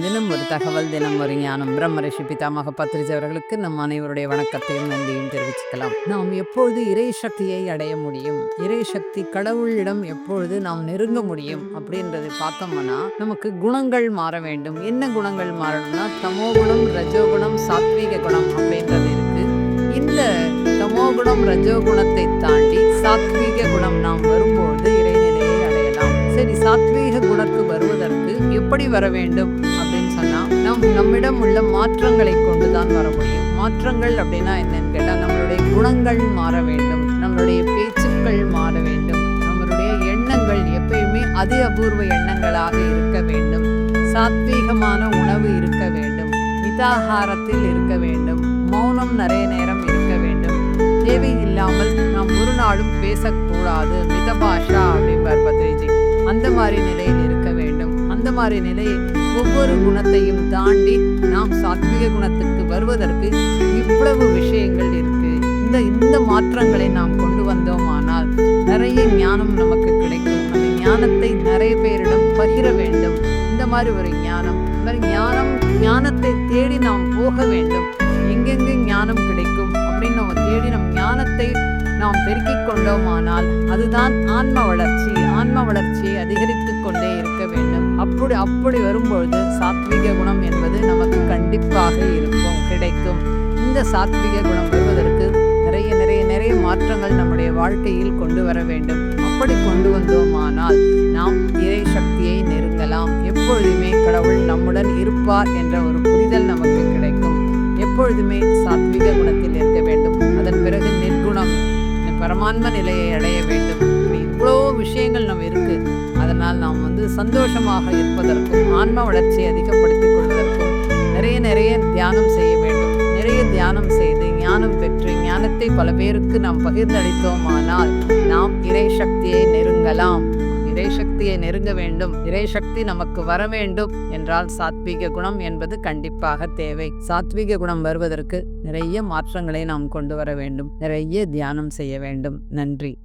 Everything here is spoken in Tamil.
தினம் ஒரு தகவல் தினம் ஒரு ஞானம். பிரம்ம ரிஷி பிதாமக பத்ரிஜி அவர்களுக்கு நம் அனைவருடைய வணக்கத்தையும் நன்றியும் தெரிவிச்சுக்கலாம். நாம் எப்பொழுது இறை சக்தியை அடைய முடியும்? இறை சக்தி கடவுளிடம் எப்பொழுது நாம் நெருங்க முடியும்? அப்படின்றது பார்த்தோம்னா நமக்கு குணங்கள் மாற வேண்டும். என்ன குணங்கள் மாறணும்னா தமோகுணம் ரஜோகுணம் சாத்வீக குணம் அப்படின்றது இருக்கு. இந்த தமோகுணம் ரஜோகுணத்தை தாண்டி சாத்வீக குணம் நாம் வரும்போது இறைநிலையை அடையலாம். சரி சாத்வீக குணத்துக்கு வருவதற்கு எப்படி வர வேண்டும்? சொன்னா நம் நம்மிடம் உள்ள மாற்றங்களை கொண்டுதான் வர முடியும். மாற்றங்கள் அப்படின்னா என்னன்னு கேட்டால் நம்மளுடைய குணங்கள் மாற வேண்டும் நம்மளுடைய பேச்சுக்கள் மாற வேண்டும் நம்மளுடைய எண்ணங்கள் எப்பயுமே அதி அபூர்வ எண்ணங்களாக இருக்க வேண்டும் சாத்வீகமான உணவு இருக்க வேண்டும் மிதாகாரத்தில் இருக்க வேண்டும் மௌனம் நிறைய நேரம் இருக்க வேண்டும். தேவையில்லாமல் நாம் ஒரு நாளும் பேசக்கூடாது. மிதபாஷா அப்படிம்பார் பத்ரிஜி அந்த மாதிரி நிலையில் இருக்க வேண்டும். அந்த மாதிரி நிலையை ஒவ்வொரு குணத்தையும் தாண்டி நாம் சாத்விக குணத்திற்கு வருவதற்கு இவ்வளவு விஷயங்கள் இருக்கு. இந்த இந்த மாற்றங்களை நாம் கொண்டு வந்தோமானால் நிறைய ஞானம் நமக்கு கிடைக்கும். அந்த ஞானத்தை நிறைய பேரிடம் பகிர வேண்டும். இந்த மாதிரி ஒரு ஞானம் ஞானம் ஞானத்தை தேடி நாம் போக வேண்டும். நாம் பெருக்கிக் கொண்டோமானால் அதுதான் ஆன்ம வளர்ச்சி. ஆன்ம வளர்ச்சியை அதிகரித்து கொண்டே இருக்க வேண்டும். அப்படி அப்படி வரும்பொழுது சாத்விக குணம் என்பது நமக்கு கண்டிப்பாக இருக்கும் கிடைக்கும். இந்த சாத்விக குணம் வருவதற்கு நிறைய நிறைய நிறைய மாற்றங்கள் நம்முடைய வாழ்க்கையில் கொண்டு வர வேண்டும். அப்படி கொண்டு வந்தோமானால் நாம் இறை சக்தியை நெருங்கலாம். எப்பொழுதுமே கடவுள் நம்முடன் இருப்பார் என்ற ஒரு புரிதல் நமக்கு கிடைக்கும். எப்பொழுதுமே சாத்விக குணத்தில் இருக்கும் பரமான்ம நிலையை அடைய வேண்டும். இப்படி இவ்வளோ விஷயங்கள் நம்ம இருக்கு. அதனால் நாம் வந்து சந்தோஷமாக இருப்பதற்கும் ஆன்ம வளர்ச்சியை அதிகப்படுத்திக் கொள்வதற்கும் நிறைய நிறைய தியானம் செய்ய வேண்டும். நிறைய தியானம் செய்து ஞானம் பெற்று ஞானத்தை பல பேருக்கு நாம் பகிர்ந்தளித்தோமானால் நாம் இறை சக்தியை நெருங்கலாம். இறைசக்தியை நெருங்க வேண்டும். இறைசக்தி நமக்கு வர வேண்டும் என்றால் சாத்வீக குணம் என்பது கண்டிப்பாக தேவை. சாத்வீக குணம் வருவதற்கு நிறைய மாற்றங்களை நாம் கொண்டு வர வேண்டும். நிறைய தியானம் செய்ய வேண்டும். நன்றி.